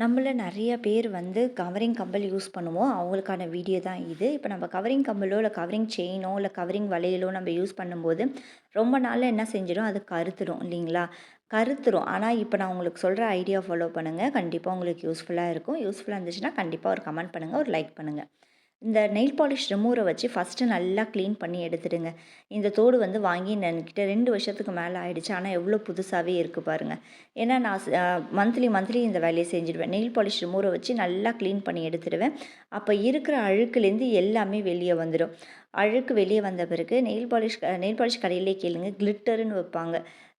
நம்மள நிறைய பேர் வந்து கவரிங் கம்பல் யூஸ் பண்ணுவோம் அவங்களுக்கான வீடியோ தான் இது. இப்போ நம்ம கவரிங் கம்பலோ இல்லை கவரிங் செயினோ இல்லை கவரிங் வளையலோ நம்ம யூஸ் பண்ணும்போது ரொம்ப நாளில் என்ன செஞ்சிடும்? அது கருத்துடும் இல்லைங்களா? கருத்துரும். ஆனால் இப்போ நான் உங்களுக்கு சொல்கிற ஐடியா ஃபாலோ பண்ணுங்கள் கண்டிப்பாக உங்களுக்கு யூஸ்ஃபுல்லாக இருக்கும். யூஸ்ஃபுல்லாக இருந்துச்சுன்னா கண்டிப்பாக ஒரு கமெண்ட் பண்ணுங்கள் ஒரு லைக் பண்ணுங்கள் இந்த நெயில் பாலிஷ் ரிமூவரை வச்சு ஃபஸ்ட்டு நல்லா க்ளீன் பண்ணி எடுத்துடுங்க. இந்த தோடு வந்து வாங்கி என்கிட்ட ரெண்டு வருஷத்துக்கு மேலே ஆகிடுச்சு ஆனால் எவ்வளோ புதுசாகவே இருக்குது பாருங்கள் ஏன்னா நான் மந்த்லி மந்த்லி இந்த வேலையை செஞ்சுடுவேன். நெயில் பாலிஷ் ரிமூவரை வச்சு நல்லா க்ளீன் பண்ணி எடுத்துடுவேன். அப்போ இருக்கிற அழுக்குலேருந்து எல்லாமே வெளியே வந்துடும் அழுக்கு வெளியே வந்த பிறகு நெயில் பாலிஷ் நெயில் பாலிஷ் கடையிலே கேளுங்க கிளிட்டருன்னு வைப்பாங்க.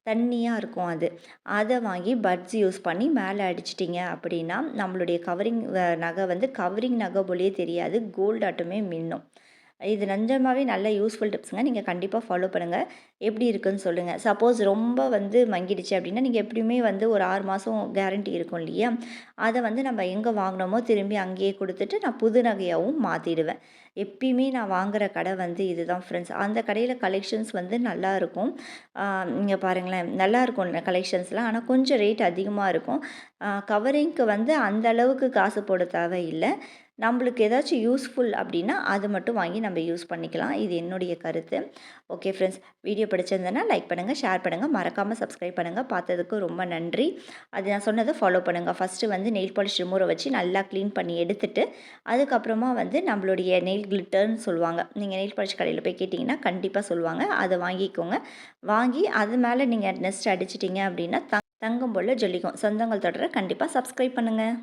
தண்ணியாக இருக்கும் அது. அதை வாங்கி பட்ஸ் யூஸ் பண்ணி மேலே அடிச்சிட்டிங்க அப்படின்னா நம்மளுடைய கவரிங் நகை வந்து கவரிங் நகை போலேயே தெரியாது. கோல்டாட்டமே மின்னும். இது நிஜமாவே நல்ல யூஸ்ஃபுல் டிப்ஸுங்க நீங்கள் கண்டிப்பாக ஃபாலோ பண்ணுங்கள் எப்படி இருக்குன்னு சொல்லுங்கள் சப்போஸ் ரொம்ப வந்து மங்கிடுச்சு அப்படின்னா நீங்கள் எப்படியுமே வந்து ஒரு ஆறு மாதம் கேரண்டி இருக்கும் இல்லையா? அதை வந்து நம்ம எங்கே வாங்கினோமோ திரும்பி அங்கேயே கொடுத்துட்டு நான் புது நகையாகவும் மாற்றிடுவேன் எப்பயுமே நான் வாங்குகிற கடை வந்து இதுதான் ஃப்ரெண்ட்ஸ் அந்த கடையில் கலெக்ஷன்ஸ் வந்து நல்லா இருக்கும். இங்கே பாருங்களேன். நல்லா இருக்கும் கலெக்ஷன்ஸ்லாம் ஆனால் கொஞ்சம் ரேட் அதிகமாக இருக்கும். கவரிங்க்கு வந்து அந்த அளவுக்கு காசு போட தேவையில்லை. நம்மளுக்கு ஏதாச்சும் யூஸ்ஃபுல் அப்படின்னா அது மட்டும் வாங்கி நம்ம யூஸ் பண்ணிக்கலாம். இது என்னுடைய கருத்து. ஓகே ஃப்ரெண்ட்ஸ் வீடியோ பிடிச்சிருந்தேன்னா லைக் பண்ணுங்கள் ஷேர் பண்ணுங்கள் மறக்காமல் சப்ஸ்கிரைப் பண்ணுங்கள் பார்த்ததுக்கு ரொம்ப நன்றி. அது நான் சொன்னதை ஃபாலோ பண்ணுங்கள் ஃபஸ்ட்டு வந்து நெயில் பாலிஷ் ரிமூரை வச்சு நல்லா க்ளீன் பண்ணி எடுத்துட்டு அதுக்கப்புறமா வந்து நம்மளுடைய நெயில் கிளிட்டர்னு சொல்லுவாங்க. நீங்கள் நெயில் பாலிஷ் கடையில் போய் கேட்டிங்கன்னா கண்டிப்பாக சொல்லுவாங்க. அதை வாங்கிக்கோங்க. வாங்கி அது மேலே நீங்கள் நெஸ்ட் அடிச்சிட்டிங்க அப்படின்னா தங்கம் போல் ஜொலிக்கும். சொந்தங்கள் தொடர கண்டிப்பாக சப்ஸ்கிரைப் பண்ணுங்கள்